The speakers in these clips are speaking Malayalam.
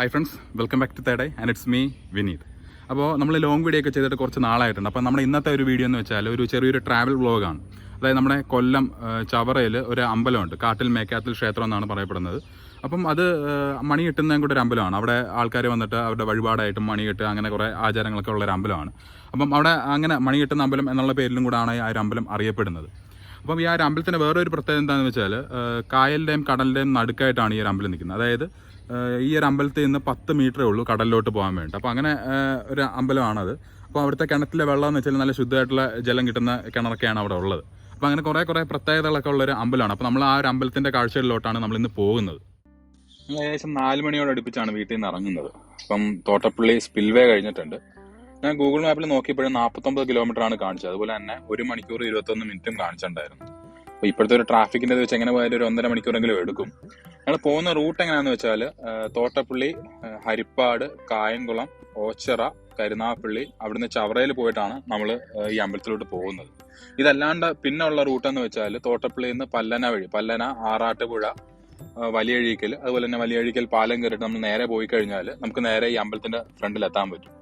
Hi friends welcome back to the day and it's me Vineeth അപ്പോൾ നമ്മൾ ലോങ് വീഡിയോ ഒക്കെ ചെയ്തിട്ട് കുറച്ച് നാളായിട്ടുണ്ട്. അപ്പോൾ നമ്മുടെ ഇന്നത്തെ ഒരു വീഡിയോ എന്ന് വെച്ചാൽ ഒരു ചെറിയൊരു ട്രാവൽ വ്ളോഗാണ് അതായത് നമ്മുടെ കൊല്ലം ചവറയിൽ ഒരു അമ്പലമുണ്ട്. കാട്ടിൽ മേക്കാത്തിൽ ക്ഷേത്രം എന്നാണ് പറയപ്പെടുന്നത്. അപ്പം അത് മണി കിട്ടുന്നതും കൂടെ ഒരു അമ്പലമാണ്. അവിടെ ആൾക്കാർ വന്നിട്ട് അവരുടെ വഴിപാടായിട്ടും മണി കിട്ടുക അങ്ങനെ കുറേ ആചാരങ്ങളൊക്കെ ഉള്ള ഒരു അമ്പലമാണ്. അപ്പം അവിടെ അങ്ങനെ മണി കിട്ടുന്ന അമ്പലം എന്നുള്ള പേരിലും കൂടാണ് ആ ഒരു അമ്പലം അറിയപ്പെടുന്നത്. അപ്പം ഈ ആ ഒരു അമ്പലത്തിന് വേറൊരു പ്രത്യേകത എന്താണെന്ന് വെച്ചാൽ കായലിന്റെയും കടലിന്റെയും നടുക്കായിട്ടാണ് ഈ ഒരു അമ്പലം നിൽക്കുന്നത്. അതായത് ഈ ഒരു അമ്പലത്തിൽ നിന്ന് പത്ത് മീറ്ററേ ഉള്ളൂ കടലിലോട്ട് പോകാൻ വേണ്ടി അപ്പോൾ അങ്ങനെ ഒരു അമ്പലമാണത്. അപ്പോൾ അവിടുത്തെ കിണറ്റിലെ വെള്ളം എന്ന് വെച്ചാൽ നല്ല ശുദ്ധമായിട്ടുള്ള ജലം കിട്ടുന്ന കിണറൊക്കെയാണ് അവിടെ ഉള്ളത്. അപ്പോൾ അങ്ങനെ കുറേ കുറേ പ്രത്യേകതകളൊക്കെ ഉള്ളൊരു അമ്പലമാണ്. അപ്പോൾ നമ്മൾ ആ ഒരു അമ്പലത്തിന്റെ കാഴ്ചകളിലോട്ടാണ് നമ്മൾ ഇന്ന് പോകുന്നത്. നമ്മൾ ഏകദേശം നാല് മണിയോട് അടുപ്പിച്ചാണ് വീട്ടിൽ നിന്ന് ഇറങ്ങുന്നത്. അപ്പം തോട്ടപ്പള്ളി സ്പിൽവേ കഴിഞ്ഞിട്ടുണ്ട്. ഞാൻ ഗൂഗിൾ മാപ്പിൽ നോക്കിയപ്പോഴും നാൽപ്പത്തൊമ്പത് കിലോമീറ്റർ ആണ് കാണിച്ചത്. അതുപോലെ തന്നെ ഒരു മണിക്കൂർ ഇരുപത്തൊന്ന് മിനിറ്റും കാണിച്ചിട്ടുണ്ടായിരുന്നു. അപ്പോൾ ഇപ്പോഴത്തെ ഒരു ട്രാഫിക്കിന്റെ വെച്ച് എങ്ങനെ പോയാലും ഒരു ഒന്നര മണിക്കൂറെങ്കിലും എടുക്കും. ഞങ്ങൾ പോകുന്ന റൂട്ട് എങ്ങനെയാണെന്ന് വെച്ചാൽ തോട്ടപ്പള്ളി ഹരിപ്പാട് കായംകുളം ഓച്ചറ കരുനാപ്പള്ളി അവിടുന്ന് ചവറയിൽ പോയിട്ടാണ് നമ്മൾ ഈ അമ്പലത്തിലോട്ട് പോകുന്നത്. ഇതല്ലാണ്ട് പിന്നെ ഉള്ള റൂട്ട് എന്ന് വെച്ചാൽ തോട്ടപ്പള്ളിയിൽ നിന്ന് പല്ലന വഴി പല്ലന ആറാട്ടുപുഴ വലിയ വലിയഴീക്കൽ അതുപോലെ തന്നെ വലിയഴീക്കൽ പാലം കയറിയിട്ട് നമ്മൾ നേരെ പോയി കഴിഞ്ഞാൽ നമുക്ക് നേരെ ഈ അമ്പലത്തിന്റെ ഫ്രണ്ടിൽ എത്താൻ പറ്റും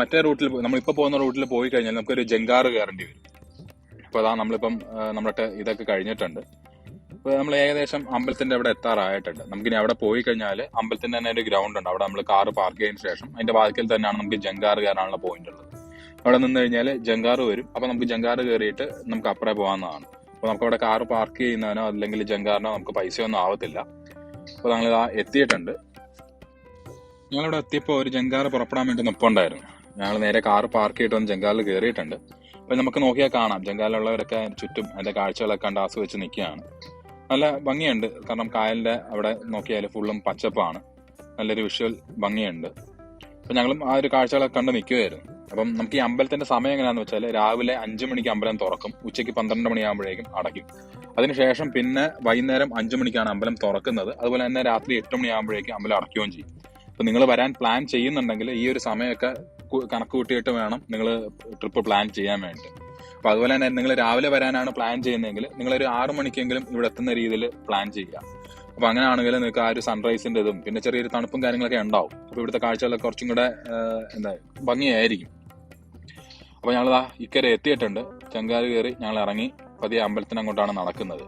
മറ്റേ റൂട്ടിൽ നമ്മളിപ്പോൾ പോകുന്ന റൂട്ടിൽ പോയി കഴിഞ്ഞാൽ നമുക്കൊരു ജങ്കാറ് കയറേണ്ടി വരും. അപ്പോൾ അതാ നമ്മളിപ്പം നമ്മളുടെ ഇതൊക്കെ കഴിഞ്ഞിട്ടുണ്ട്. അപ്പോൾ നമ്മൾ ഏകദേശം അമ്പലത്തിന്റെ അവിടെ എത്താറായിട്ടുണ്ട്. നമുക്കിനി അവിടെ പോയി കഴിഞ്ഞാൽ അമ്പലത്തിന്റെ തന്നെ ഒരു ഗ്രൗണ്ട് ഉണ്ട്. അവിടെ നമ്മൾ കാർ പാർക്ക് ചെയ്തതിന് ശേഷം അതിന്റെ വാതിക്കൽ തന്നെയാണ് നമുക്ക് ജങ്കാറ് കയറാനുള്ള പോയിന്റ് ഉള്ളത്. അവിടെ നിന്ന് കഴിഞ്ഞാൽ ജങ്കാറ് വരും. അപ്പോൾ നമുക്ക് ജങ്കാറ് കയറിയിട്ട് നമുക്ക് അപ്പുറേ പോകാവുന്നതാണ്. അപ്പോൾ നമുക്ക് അവിടെ കാർ പാർക്ക് ചെയ്യുന്നതിനോ അല്ലെങ്കിൽ ജങ്കാറിനോ നമുക്ക് പൈസ ഒന്നും ആവത്തില്ല അപ്പോൾ ഞങ്ങൾ എത്തിയിട്ടുണ്ട്. ഞങ്ങളിവിടെ എത്തിയപ്പോൾ ഒരു ജങ്കാറ് പുറപ്പെടാൻ വേണ്ടി നിപ്പുണ്ടായിരുന്നു. ഞങ്ങൾ നേരെ കാർ പാർക്ക് ചെയ്തിട്ട് വന്ന് ജങ്കാറിൽ കയറിയിട്ടുണ്ട്. അപ്പോൾ നമുക്ക് നോക്കിയാൽ കാണാം. ജംഗാലുള്ളവരൊക്കെ ചുറ്റും അതിന്റെ കാഴ്ചകളൊക്കെ കണ്ട് ആസ്വദിച്ച് നിൽക്കുകയാണ്. നല്ല ഭംഗിയുണ്ട്. കാരണം കായലിന്റെ അവിടെ നോക്കിയാൽ ഫുള്ളും പച്ചപ്പാണ്. നല്ലൊരു വിഷ്വൽ ഭംഗിയുണ്ട്. അപ്പം ഞങ്ങളും ആ ഒരു കാഴ്ചകളൊക്കെ കണ്ട് നിൽക്കുമായിരുന്നു അപ്പം നമുക്ക് ഈ അമ്പലത്തിന്റെ സമയം എങ്ങനെയാന്ന് വെച്ചാൽ രാവിലെ അഞ്ചു മണിക്ക് അമ്പലം തുറക്കും. ഉച്ചയ്ക്ക് പന്ത്രണ്ട് മണിയാകുമ്പോഴേക്കും അടയ്ക്കും. അതിനുശേഷം പിന്നെ വൈകുന്നേരം അഞ്ചു മണിക്കാണ് അമ്പലം തുറക്കുന്നത്. അതുപോലെ തന്നെ രാത്രി എട്ട് മണിയാകുമ്പോഴേക്കും അമ്പലം അടയ്ക്കുകയും ചെയ്യും. അപ്പം നിങ്ങൾ വരാൻ പ്ലാൻ ചെയ്യുന്നുണ്ടെങ്കിൽ ഈ ഒരു സമയമൊക്കെ കണക്ക് കൂട്ടിയിട്ട് വേണം നിങ്ങൾ ട്രിപ്പ് പ്ലാൻ ചെയ്യാൻ വേണ്ടി അപ്പൊ അതുപോലെ തന്നെ നിങ്ങൾ രാവിലെ വരാനാണ് പ്ലാൻ ചെയ്യുന്നതെങ്കിൽ നിങ്ങൾ ഒരു ആറു മണിക്കെങ്കിലും ഇവിടെ എത്തുന്ന രീതിയിൽ പ്ലാൻ ചെയ്യുക. അപ്പൊ അങ്ങനെയാണെങ്കിൽ നിങ്ങൾക്ക് ആ ഒരു സൺറൈസിന്റെ ഇതും പിന്നെ ചെറിയൊരു തണുപ്പും കാര്യങ്ങളൊക്കെ ഉണ്ടാവും. അപ്പൊ ഇവിടുത്തെ കാഴ്ചകളൊക്കെ കുറച്ചും കൂടെ എന്താ ഭംഗിയായിരിക്കും. അപ്പൊ ഞങ്ങൾ ഇക്കരെ എത്തിയിട്ടുണ്ട്. ചെങ്കാൽ കയറി ഞങ്ങൾ ഇറങ്ങി പതിയെ അമ്പലത്തിനങ്ങോട്ടാണ് നടക്കുന്നത്.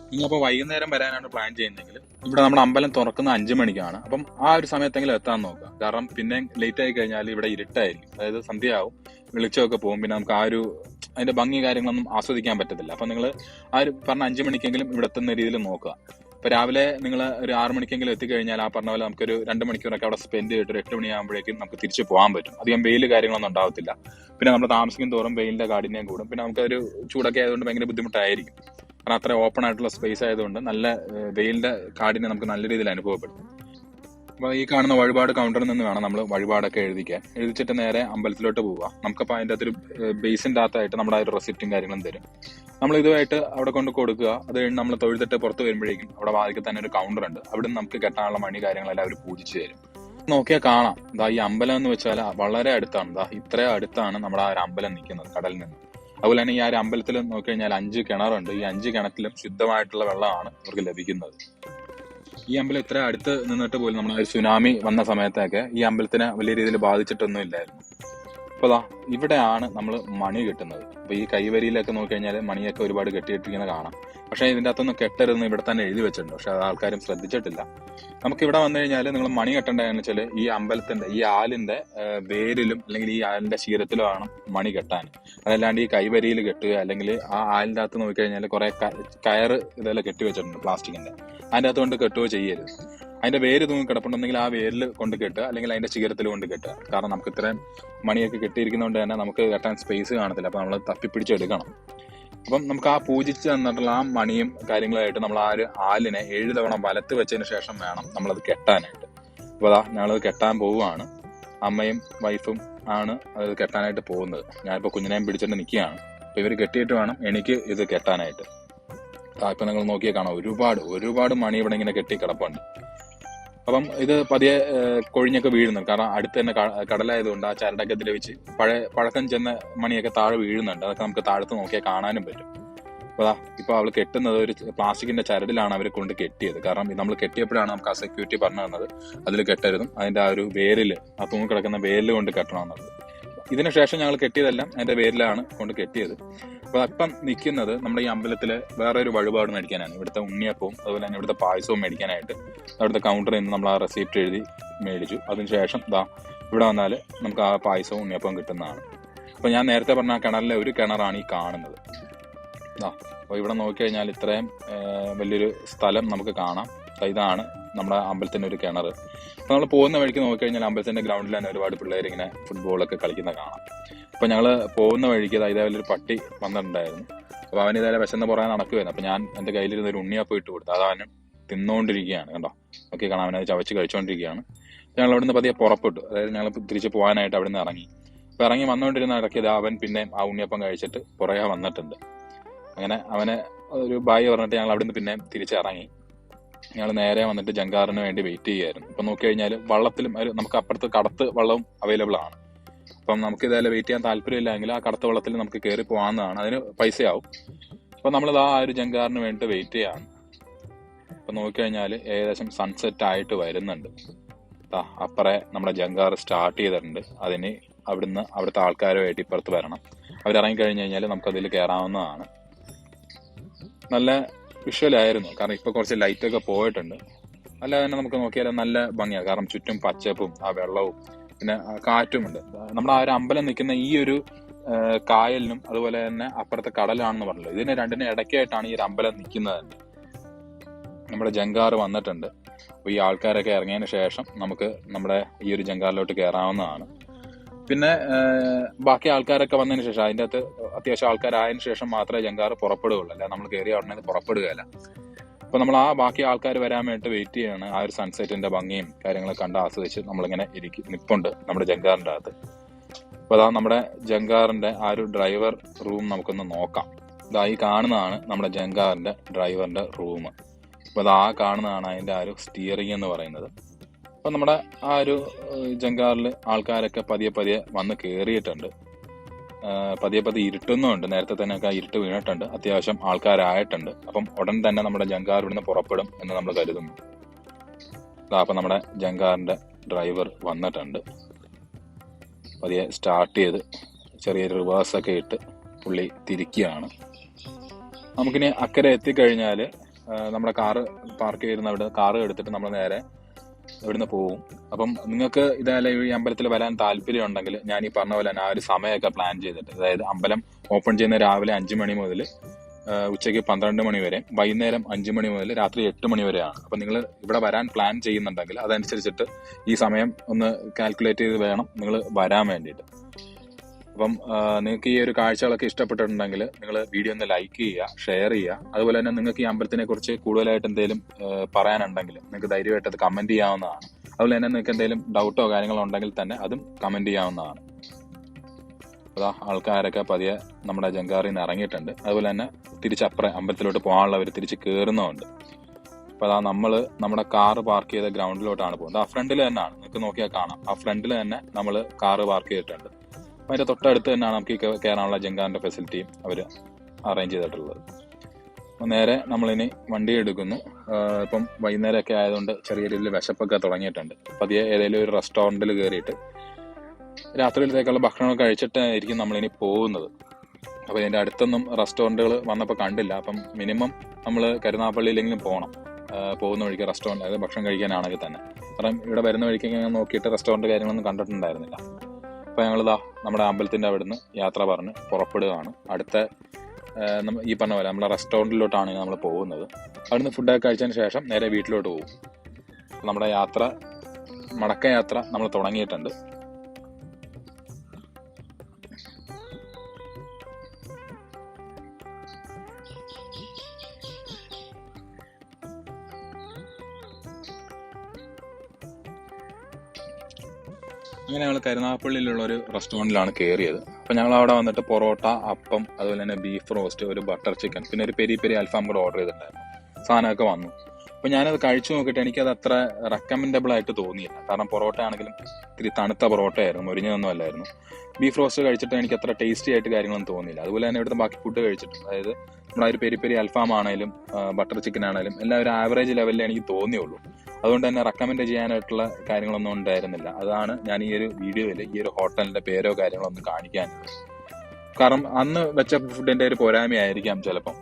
നിങ്ങളപ്പോൾ വൈകുന്നേരം വരാനാണ് പ്ലാൻ ചെയ്യുന്നതെങ്കിൽ ഇവിടെ നമ്മുടെ അമ്പലം തുറക്കുന്ന അഞ്ചു മണിക്കാണ്. അപ്പം ആ ഒരു സമയത്തെങ്കിലും എത്താൻ നോക്കുക. കാരണം പിന്നെ ലേറ്റ് ആയി കഴിഞ്ഞാൽ ഇവിടെ ഇരുട്ടായിരിക്കും. അതായത് സന്ധ്യ ആവും വിളിച്ചൊക്കെ പോകും. പിന്നെ നമുക്ക് ആ ഒരു അതിന്റെ ഭംഗി കാര്യങ്ങളൊന്നും ആസ്വദിക്കാൻ പറ്റത്തില്ല. അപ്പൊ നിങ്ങൾ ആ ഒരു പറഞ്ഞ അഞ്ചു മണിക്കെങ്കിലും ഇവിടെ എത്തുന്ന രീതിയിൽ നോക്കുക. ഇപ്പൊ രാവിലെ നിങ്ങൾ ഒരു ആറ് മണിക്കെങ്കിലും എത്തിക്കഴിഞ്ഞാൽ ആ പറഞ്ഞ പോലെ നമുക്കൊരു രണ്ട് മണിക്കൂറൊക്കെ അവിടെ സ്പെൻഡ് ചെയ്തിട്ട് ഒരു എട്ട് മണിയാകുമ്പോഴേക്കും നമുക്ക് തിരിച്ചു പോകാൻ പറ്റും. അധികം വെയിൽ കാര്യങ്ങളൊന്നും ഉണ്ടാവത്തില്ല. പിന്നെ നമ്മൾ താമസിക്കും തോറും വെയിലിന്റെ കാഠിന്യം കൂടും. പിന്നെ നമുക്കൊരു ചൂടൊക്കെ ആയതുകൊണ്ട് ഭയങ്കര ബുദ്ധിമുട്ടായിരിക്കും. കാരണം അത്ര ഓപ്പൺ ആയിട്ടുള്ള സ്പേസ് ആയതുകൊണ്ട് നല്ല വെയിലിന്റെ കാടിനെ നമുക്ക് നല്ല രീതിയിൽ അനുഭവപ്പെടും അപ്പൊ ഈ കാണുന്ന വഴിപാട് കൗണ്ടറിൽ നിന്ന് വേണം നമ്മൾ വഴിപാടൊക്കെ എഴുതിക്കാൻ. എഴുതിച്ചിട്ട് നേരെ അമ്പലത്തിലോട്ട് പോവുക നമുക്കപ്പോൾ അതിന്റെ അകത്തൊരു ബേസിന്റെ അകത്തായിട്ട് നമ്മുടെ ആ ഒരു റെസിപ്റ്റും കാര്യങ്ങളും തരും. നമ്മൾ ഇതുമായിട്ട് അവിടെ കൊണ്ട് കൊടുക്കുക. അത് കഴിഞ്ഞ് നമ്മൾ തൊഴുതിട്ട് പുറത്ത് വരുമ്പോഴേക്കും അവിടെ വാതിക്കൽ തന്നെ ഒരു കൗണ്ടർ ഉണ്ട്. അവിടെ നിന്ന് നമുക്ക് കെട്ടാനുള്ള മണി കാര്യങ്ങളെല്ലാം അവർ പൂജിച്ചു തരും. നോക്കിയാൽ കാണാം. ദാ ഈ അമ്പലം എന്ന് വെച്ചാൽ വളരെ അടുത്താണ്. ദാ ഇത്രയും അടുത്താണ് നമ്മുടെ ആ ഒരു അമ്പലം നിൽക്കുന്നത് കടലിൽ നിന്ന് അതുപോലെ തന്നെ ഈ ആ ഒരു അമ്പലത്തിൽ നോക്കിക്കഴിഞ്ഞാൽ അഞ്ച് കിണറുണ്ട്. ഈ അഞ്ച് കിണറ്റിലും ശുദ്ധമായിട്ടുള്ള വെള്ളമാണ് ഇവർക്ക് ലഭിക്കുന്നത്. ഈ അമ്പലം ഇത്ര അടുത്ത് നിന്നിട്ട് പോലും നമ്മൾ സുനാമി വന്ന സമയത്തൊക്കെ ഈ അമ്പലത്തിനെ വലിയ രീതിയിൽ ബാധിച്ചിട്ടൊന്നും ഇല്ലായിരുന്നു. അപ്പൊ ദാ ഇവിടെയാണ് നമ്മൾ മണി കിട്ടുന്നത്. അപ്പൊ ഈ കൈവരിയിലൊക്കെ നോക്കിക്കഴിഞ്ഞാൽ മണിയൊക്കെ ഒരുപാട് കെട്ടിയിട്ടിരിക്കുന്നത് കാണാം. പക്ഷേ ഇതിന്റെ അകത്തൊന്നും കെട്ടരുതെന്ന് ഇവിടെ തന്നെ എഴുതി വെച്ചിട്ടുണ്ട്. പക്ഷെ അത് ആൾക്കാരും ശ്രദ്ധിച്ചിട്ടില്ല. നമുക്ക് ഇവിടെ വന്നു കഴിഞ്ഞാൽ നിങ്ങൾ മണി കെട്ടേണ്ടതെന്ന് വെച്ചാൽ ഈ അമ്പലത്തിന്റെ ഈ ആലിന്റെ വേരിലും അല്ലെങ്കിൽ ഈ ആലിന്റെ ശീരത്തിലും ആണ് മണി കെട്ടാൻ. അതല്ലാണ്ട് ഈ കൈവരിയിൽ കെട്ടുക അല്ലെങ്കിൽ ആ ആലിന്റെ അകത്ത് നോക്കിക്കഴിഞ്ഞാൽ കുറെ കയറ് ഇതെല്ലാം കെട്ടി വെച്ചിട്ടുണ്ട് പ്ലാസ്റ്റിക്കിന്റെ. അതിന്റെ അകത്ത് കൊണ്ട് കെട്ടുകയോ ചെയ്യരുത്. അതിന്റെ വേര് തൂങ്ങി കിടപ്പുണ്ടെങ്കിൽ ആ വേരിൽ കൊണ്ട് കെട്ടുക അല്ലെങ്കിൽ അതിന്റെ ശിഖരത്തിൽ കൊണ്ട് കെട്ടുക. കാരണം നമുക്ക് ഇത്രയും മണിയൊക്കെ കെട്ടിയിരിക്കുന്നതുകൊണ്ട് തന്നെ നമുക്ക് കെട്ടാൻ സ്പേസ് കാണത്തില്ല. അപ്പോൾ നമ്മൾ തപ്പിപ്പിടിച്ചെടുക്കണം അപ്പം നമുക്ക് ആ പൂജിച്ച് തന്നിട്ടുള്ള ആ മണിയും കാര്യങ്ങളുമായിട്ട് നമ്മൾ ആ ഒരു ആലിനെ ഏഴ് തവണ വലത്ത് വെച്ചതിന് ശേഷം വേണം നമ്മളത് കെട്ടാനായിട്ട്. അപ്പോൾ അതാ ഞങ്ങളത് കെട്ടാൻ പോവുകയാണ്. അമ്മയും വൈഫും ആണ് അത് കെട്ടാനായിട്ട് പോകുന്നത്. ഞാനിപ്പോൾ കുഞ്ഞിനെയും പിടിച്ചിട്ട് നിൽക്കുകയാണ്. അപ്പോൾ ഇവർ കെട്ടിയിട്ട് വേണം എനിക്ക് ഇത് കെട്ടാനായിട്ട്. ഇപ്പം നിങ്ങൾ നോക്കിയാൽ കാണാം. ഒരുപാട് ഒരുപാട് മണി ഇവിടെ ഇങ്ങനെ കെട്ടി കിടപ്പുണ്ട്. അപ്പം ഇത് പതിയെ കൊഴിഞ്ഞൊക്കെ വീഴുന്നുണ്ട്. കാരണം അടുത്ത് തന്നെ കടലായതുകൊണ്ട് ആ ചരടൊക്കെ ദ്രവിച്ച് പഴയ പഴക്കം ചെന്ന മണിയൊക്കെ താഴെ വീഴുന്നുണ്ട്. അതൊക്കെ നമുക്ക് താഴത്ത് നോക്കിയാൽ കാണാനും പറ്റും. അപ്പോൾ ഇപ്പോൾ അവൾ കെട്ടുന്നത് ഒരു പ്ലാസ്റ്റിക്കിന്റെ ചരടിലാണ് അവർ കൊണ്ട് കെട്ടിയത്. കാരണം നമ്മൾ കെട്ടിയപ്പോഴാണ് നമുക്ക് ആ സെക്യൂരിറ്റി പറഞ്ഞു തന്നത്. അതിൽ കെട്ടരുതും. അതിന്റെ ആ ഒരു വേരിൽ ആ തൂങ്ങി കിടക്കുന്ന വേരിൽ കൊണ്ട് കെട്ടണമെന്നുള്ളത് ഇതിന് ശേഷം ഞങ്ങൾ കെട്ടിയതെല്ലാം അതിന്റെ വേരിലാണ് കൊണ്ട് കെട്ടിയത്. അപ്പം നിൽക്കുന്നത് നമ്മുടെ ഈ അമ്പലത്തിൽ വേറെ ഒരു വഴിപാട് മേടിക്കാനാണ്. ഇവിടുത്തെ ഉണ്ണിയപ്പവും അതുപോലെ തന്നെ ഇവിടുത്തെ പായസവും മേടിക്കാനായിട്ട് അവിടുത്തെ കൗണ്ടറിൽ നിന്ന് നമ്മൾ ആ റെസിപ്റ്റ് എഴുതി മേടിച്ചു. അതിനുശേഷം ദാ ഇവിടെ വന്നാൽ നമുക്ക് ആ പായസവും ഉണ്ണിയപ്പവും കിട്ടുന്നതാണ്. അപ്പൊ ഞാൻ നേരത്തെ പറഞ്ഞ ആ കിണറിലെ ഒരു കിണറാണ് ഈ കാണുന്നത്. ദാ അപ്പോൾ ഇവിടെ നോക്കിക്കഴിഞ്ഞാൽ ഇത്രയും വലിയൊരു സ്ഥലം നമുക്ക് കാണാം. ഇതാണ് നമ്മുടെ അമ്പലത്തിന്റെ ഒരു കിണർ അപ്പൊ നമ്മൾ പോകുന്ന വഴിക്ക് നോക്കിക്കഴിഞ്ഞാൽ അമ്പലത്തിന്റെ ഗ്രൗണ്ടിൽ തന്നെ ഒരുപാട് പിള്ളേർ ഇങ്ങനെ ഫുട്ബോളൊക്കെ കളിക്കുന്ന കാണാം. അപ്പൊ ഞങ്ങൾ പോകുന്ന വഴിക്ക് ദാ ഇതേപോലെ ഒരു പട്ടി വന്നിട്ടുണ്ടായിരുന്നു. അപ്പൊ അവൻ ഇതേപോലെ വിശന്ന് പുറകെ നടക്കുമായിരുന്നു അപ്പൊ ഞാൻ എന്റെ കയ്യിലിരുന്ന ഒരു ഉണ്ണിയപ്പം ഇട്ട് കൊടുത്തു. അത് അവൻ തിന്നുകൊണ്ടിരിക്കുകയാണ് കണ്ടോ? ഒക്കെ കാണാൻ അവനത് ചവച്ച് കഴിച്ചുകൊണ്ടിരിക്കുകയാണ് ഞങ്ങൾ അവിടുന്ന് പതിയെ പുറപ്പെട്ടു. അതായത് ഞങ്ങൾ തിരിച്ച് പോകാനായിട്ട് അവിടുന്ന് ഇറങ്ങി. അപ്പൊ ഇറങ്ങി വന്നുകൊണ്ടിരുന്ന ഇടയ്ക്ക് അവൻ പിന്നെ ആ ഉണ്ണിയപ്പം കഴിച്ചിട്ട് പുറകെ വന്നിട്ടുണ്ട്. അങ്ങനെ അവനെ ഒരു ബായി പറഞ്ഞിട്ട് ഞങ്ങൾ അവിടുന്ന് പിന്നെ തിരിച്ചിറങ്ങി. ഞങ്ങൾ നേരെ വന്നിട്ട് ജങ്കാറിന് വേണ്ടി വെയിറ്റ് ചെയ്യായിരുന്നു അപ്പൊ നോക്കി കഴിഞ്ഞാൽ വള്ളത്തിലും നമുക്ക് അപ്പുറത്ത് കടത്ത് വള്ളവും അവൈലബിൾ ആണ്. അപ്പം നമുക്ക് ഇതേപോലെ വെയിറ്റ് ചെയ്യാൻ താല്പര്യമില്ലെങ്കിൽ ആ കടത്ത് വെള്ളത്തിൽ നമുക്ക് കയറി പോകാവുന്നതാണ് അതിന് പൈസയാവും. അപ്പൊ നമ്മൾ ആ ഒരു ജങ്കാറിന് വേണ്ടി വെയിറ്റ് ചെയ്യാണ് അപ്പൊ നോക്കിക്കഴിഞ്ഞാൽ ഏകദേശം സൺസെറ്റ് ആയിട്ട് വരുന്നുണ്ട്. അപ്പറെ നമ്മുടെ ജങ്കാർ സ്റ്റാർട്ട് ചെയ്തിട്ടുണ്ട്. അതിന് അവിടുന്ന് അവിടുത്തെ ആൾക്കാരുമായിട്ട് ഇപ്പുറത്ത് വരണം. അവരിറങ്ങി കഴിഞ്ഞ് കഴിഞ്ഞാൽ നമുക്ക് അതിൽ കയറാവുന്നതാണ്. നല്ല വിഷ്വലായിരുന്നു കാരണം ഇപ്പോൾ കുറച്ച് ലൈറ്റൊക്കെ പോയിട്ടുണ്ട്. അല്ലാതെ തന്നെ നമുക്ക് നോക്കിയാൽ നല്ല ഭംഗിയാണ്. കാരണം ചുറ്റും പച്ചപ്പും ആ വെള്ളവും പിന്നെ കാറ്റുമുണ്ട്. നമ്മുടെ ആ ഒരു അമ്പലം നിൽക്കുന്ന ഈ ഒരു കായലിനും അതുപോലെ തന്നെ അപ്പുറത്തെ കടലാണെന്ന് പറഞ്ഞല്ലോ. ഇതിന് രണ്ടിനും ഇടയ്ക്കായിട്ടാണ് ഈ ഒരു അമ്പലം നിൽക്കുന്നത് തന്നെ. നമ്മുടെ ജങ്കാർ വന്നിട്ടുണ്ട്. അപ്പൊ ഈ ആൾക്കാരൊക്കെ ഇറങ്ങിയതിന് ശേഷം നമുക്ക് നമ്മുടെ ഈ ഒരു ജങ്കാറിലോട്ട് കയറാവുന്നതാണ്. പിന്നെ ബാക്കി ആൾക്കാരൊക്കെ വന്നതിന് ശേഷം അതിന്റെ അകത്ത് അത്യാവശ്യം ആൾക്കാരായതിനു ശേഷം മാത്രമേ ജങ്കാർ പുറപ്പെടുകയുള്ളൂ. അല്ല നമ്മൾ കയറിയ ഉടനെ പുറപ്പെടുകയല്ല. അപ്പൊ നമ്മൾ ആ ബാക്കി ആൾക്കാർ വരാൻ വേണ്ടിയിട്ട് വെയിറ്റ് ചെയ്യാണ്. ആ ഒരു സൺസെറ്റിന്റെ ഭംഗിയും കാര്യങ്ങളൊക്കെ കണ്ട് ആസ്വദിച്ച് നമ്മളിങ്ങനെ ഇരിക്കും നിപ്പുണ്ട് നമ്മുടെ ജങ്കാറിന്റെ അകത്ത്. അപ്പൊ അതാ നമ്മുടെ ജങ്കാറിന്റെ ആ ഒരു ഡ്രൈവർ റൂം നമുക്കൊന്ന് നോക്കാം. ഇതാ ഈ കാണുന്നതാണ് നമ്മുടെ ജങ്കാറിന്റെ ഡ്രൈവറിന്റെ റൂം അപ്പൊ അത് ആ കാണുന്നതാണ് അതിന്റെ ആ ഒരു സ്റ്റിയറിംഗ് എന്ന് പറയുന്നത്. അപ്പൊ നമ്മുടെ ആ ഒരു ജങ്കാറിൽ ആൾക്കാരൊക്കെ പതിയെ പതിയെ വന്ന് കയറിയിട്ടുണ്ട് പതിയെ പതിയെ ഇരുട്ടുന്നുണ്ട്. നേരത്തെ തന്നെ ഒക്കെ ഇരുട്ട് വീണിട്ടുണ്ട്. അത്യാവശ്യം ആൾക്കാരായിട്ടുണ്ട്. അപ്പം ഉടൻ തന്നെ നമ്മുടെ ജങ്കാർ ഇവിടുന്ന് പുറപ്പെടും എന്ന് നമ്മൾ കരുതുന്നു. അപ്പൊ നമ്മുടെ ജങ്കാറിന്റെ ഡ്രൈവർ വന്നിട്ടുണ്ട്. പതിയെ സ്റ്റാർട്ട് ചെയ്ത് റിവേഴ്സ് ഒക്കെ ഇട്ട് പുള്ളി തിരിക്കുകയാണ്. നമുക്കിനി അക്കരെ എത്തിക്കഴിഞ്ഞാൽ നമ്മുടെ കാറ് പാർക്ക് ചെയ്തിരുന്ന അവിടെ കാറ് എടുത്തിട്ട് നമ്മൾ നേരെ ഇവിടുന്ന് പോവും. അപ്പം നിങ്ങൾക്ക് ഇതായാലും ഈ അമ്പലത്തിൽ വരാൻ താല്പര്യം ഉണ്ടെങ്കിൽ ഞാൻ ഈ പറഞ്ഞ പോലെ തന്നെ ആ ഒരു സമയമൊക്കെ പ്ലാൻ ചെയ്തിട്ട് അതായത് അമ്പലം ഓപ്പൺ ചെയ്യുന്ന രാവിലെ അഞ്ച് മണി മുതൽ ഉച്ചയ്ക്ക് പന്ത്രണ്ട് മണി വരെ വൈകുന്നേരം അഞ്ച് മണി മുതൽ രാത്രി എട്ട് മണി വരെയാണ്. അപ്പം നിങ്ങൾ ഇവിടെ വരാൻ പ്ലാൻ ചെയ്യുന്നുണ്ടെങ്കിൽ അതനുസരിച്ചിട്ട് ഈ സമയം ഒന്ന് കാൽക്കുലേറ്റ് ചെയ്ത് വേണം നിങ്ങൾ വരാൻ വേണ്ടിയിട്ട്. അപ്പം നിങ്ങൾക്ക് ഈ ഒരു കാഴ്ചകളൊക്കെ ഇഷ്ടപ്പെട്ടിട്ടുണ്ടെങ്കിൽ നിങ്ങൾ വീഡിയോ ഒന്ന് ലൈക്ക് ചെയ്യുക ഷെയർ ചെയ്യുക. അതുപോലെ തന്നെ നിങ്ങൾക്ക് ഈ അമ്പലത്തിനെ കുറിച്ച് കൂടുതലായിട്ട് എന്തെങ്കിലും പറയാനുണ്ടെങ്കിൽ നിങ്ങൾക്ക് ധൈര്യമായിട്ട് അത് കമന്റ് ചെയ്യാവുന്നതാണ്. അതുപോലെ തന്നെ നിങ്ങൾക്ക് എന്തെങ്കിലും ഡൗട്ടോ കാര്യങ്ങളോ ഉണ്ടെങ്കിൽ തന്നെ അതും കമന്റ് ചെയ്യാവുന്നതാണ്. അതാ ആൾക്കാരൊക്കെ പതിയെ നമ്മുടെ ജങ്കാറിൽ നിന്ന് ഇറങ്ങിയിട്ടുണ്ട്. അതുപോലെ തന്നെ തിരിച്ചപ്പുറം അമ്പലത്തിലോട്ട് പോകാനുള്ളവർ തിരിച്ച് കയറുന്നുമുണ്ട് അപ്പൊ അതാ നമ്മൾ നമ്മുടെ കാറ് പാർക്ക് ചെയ്ത ഗ്രൗണ്ടിലോട്ടാണ് പോകുന്നത്. ആ ഫ്രണ്ടിൽ തന്നെയാണ്. നിങ്ങൾക്ക് നോക്കിയാൽ കാണാം. ആ ഫ്രണ്ടിൽ തന്നെ നമ്മൾ കാറ് പാർക്ക് ചെയ്തിട്ടുണ്ട്. അതിന്റെ തൊട്ടടുത്ത് തന്നെയാണ് നമുക്ക് ഈ കയറാനുള്ള ജങ്കാറിന്റെ ഫെസിലിറ്റിയും അവർ അറേഞ്ച് ചെയ്തിട്ടുള്ളത്. അപ്പം നേരെ നമ്മളിനി വണ്ടി എടുക്കുന്നു. ഇപ്പം വൈകുന്നേരമൊക്കെ ആയതുകൊണ്ട് ചെറിയ രീതിയിൽ വിശപ്പൊക്കെ തുടങ്ങിയിട്ടുണ്ട്. പതിയെ ഏതെങ്കിലും ഒരു റെസ്റ്റോറന്റിൽ കയറിയിട്ട് രാത്രിയിലത്തേക്കുള്ള ഭക്ഷണമൊക്കെ കഴിച്ചിട്ടായിരിക്കും നമ്മളിനി പോകുന്നത്. അപ്പോൾ ഇതിന്റെ അടുത്തൊന്നും റെസ്റ്റോറന്റുകൾ വന്നപ്പോൾ കണ്ടില്ല. അപ്പം മിനിമം നമ്മൾ കരുനാപ്പള്ളിയിലെങ്കിലും പോകണം പോകുന്ന വഴിക്ക് റെസ്റ്റോറന്റ് അതായത് ഭക്ഷണം കഴിക്കാനാണെങ്കിൽ തന്നെ. കാരണം ഇവിടെ വരുന്ന വഴിക്ക് നോക്കിയിട്ട് റെസ്റ്റോറന്റ് കാര്യങ്ങളൊന്നും കണ്ടിട്ടുണ്ടായിരുന്നില്ല. അപ്പൊ ഞങ്ങളിതാ നമ്മുടെ അമ്പലത്തിന്റെ അവിടുന്ന് യാത്ര പറഞ്ഞ് പുറപ്പെടുകയാണ്. അടുത്ത ഈ പറഞ്ഞ പോലെ നമ്മളെ റെസ്റ്റോറന്റിലോട്ടാണ് നമ്മൾ പോകുന്നത്. അവിടുന്ന് ഫുഡൊക്കെ കഴിച്ചതിന് ശേഷം നേരെ വീട്ടിലോട്ട് പോകും. നമ്മുടെ യാത്ര മടക്ക യാത്ര നമ്മൾ തുടങ്ങിയിട്ടുണ്ട്. അങ്ങനെ ഞങ്ങൾ കരുനാഗപ്പള്ളിയിലുള്ള ഒരു റെസ്റ്റോറന്റിലാണ് കയറിയത് അപ്പം ഞങ്ങൾ അവിടെ വന്നിട്ട് പൊറോട്ട അപ്പം അതുപോലെ തന്നെ ബീഫ് റോസ്റ്റ് ഒരു ബട്ടർ ചിക്കൻ പിന്നെ ഒരു പെരി പെരി അൽഫാം കൂടെ ഓർഡർ ചെയ്തിട്ടുണ്ടായിരുന്നു. സാധനമൊക്കെ വന്നു. അപ്പം ഞാനത് കഴിച്ചു നോക്കിയിട്ട് എനിക്കത് അത്ര റെക്കമെൻഡബിൾ ആയിട്ട് തോന്നിയില്ല. കാരണം പൊറോട്ട ആണെങ്കിലും ഇത്തിരി തണുത്ത പൊറോട്ടയായിരുന്നു മുരിഞ്ഞതൊന്നും അല്ലായിരുന്നു. ബീഫ് റോസ്റ്റ് കഴിച്ചിട്ട് എനിക്ക് അത്ര ടേസ്റ്റി ആയിട്ട് കാര്യങ്ങളൊന്നും തോന്നിയില്ല. അതുപോലെ തന്നെ ഇവിടുത്തെ ബാക്കി ഫുഡ് കഴിച്ചിട്ടുണ്ട്. അതായത് നമ്മുടെ ഒരു പെരി പെരി അൽഫാം ആണെങ്കിലും ബട്ടർ ചിക്കൻ ആണെങ്കിലും എല്ലാം ഒരു ആവറേജ് ലെവലിൽ എനിക്ക് തോന്നിയുള്ളൂ. അതുകൊണ്ട് തന്നെ റെക്കമെൻഡ് ചെയ്യാനായിട്ടുള്ള കാര്യങ്ങളൊന്നും ഉണ്ടായിരുന്നില്ല. അതാണ് ഞാൻ ഈ ഒരു വീഡിയോയിൽ ഈ ഒരു ഹോട്ടലിന്റെ പേരോ കാര്യങ്ങളോ ഒന്ന് കാണിക്കാനുള്ളത് കാരണം അന്ന് വെച്ച ഫുഡിന്റെ ഒരു പോരായ്മയായിരിക്കാം ചിലപ്പം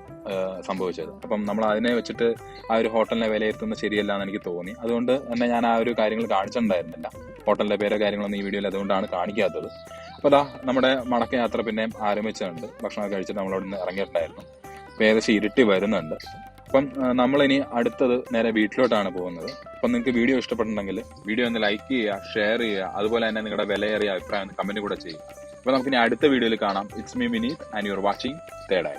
സംഭവിച്ചത്. അപ്പം നമ്മൾ അതിനെ വെച്ചിട്ട് ആ ഒരു ഹോട്ടലിനെ വിലയിരുത്തുന്നത് ശരിയല്ല എന്ന് എനിക്ക് തോന്നി. അതുകൊണ്ട് തന്നെ ഞാൻ ആ ഒരു കാര്യങ്ങൾ കാണിച്ചിട്ടുണ്ടായിരുന്നില്ല. ഹോട്ടലിന്റെ പേരോ കാര്യങ്ങളൊന്നും ഈ വീഡിയോയിൽ അതുകൊണ്ടാണ് കാണിക്കാത്തത്. അപ്പോൾ അതാ നമ്മുടെ മടക്ക യാത്ര പിന്നെയും ആരംഭിച്ചിട്ടുണ്ട്. ഭക്ഷണം കഴിച്ചിട്ട് നമ്മളവിടെ നിന്ന് ഇറങ്ങിയിട്ടുണ്ടായിരുന്നു. ഏകദേശം ഇരുട്ടി വരുന്നുണ്ട്. അപ്പം നമ്മളിനി അടുത്തത് നേരെ വീട്ടിലോട്ടാണ് പോകുന്നത്. അപ്പം നിങ്ങൾക്ക് വീഡിയോ ഇഷ്ടപ്പെട്ടിട്ടുണ്ടെങ്കിൽ വീഡിയോ ഒന്ന് ലൈക്ക് ചെയ്യുക ഷെയർ ചെയ്യുക അതുപോലെ തന്നെ നിങ്ങളുടെ വിലയേറിയ അഭിപ്രായം കമന്റ് കൂടെ ചെയ്യുക. അപ്പോൾ നമുക്കിനി അടുത്ത വീഡിയോയിൽ കാണാം. It's me Mini and your watching third I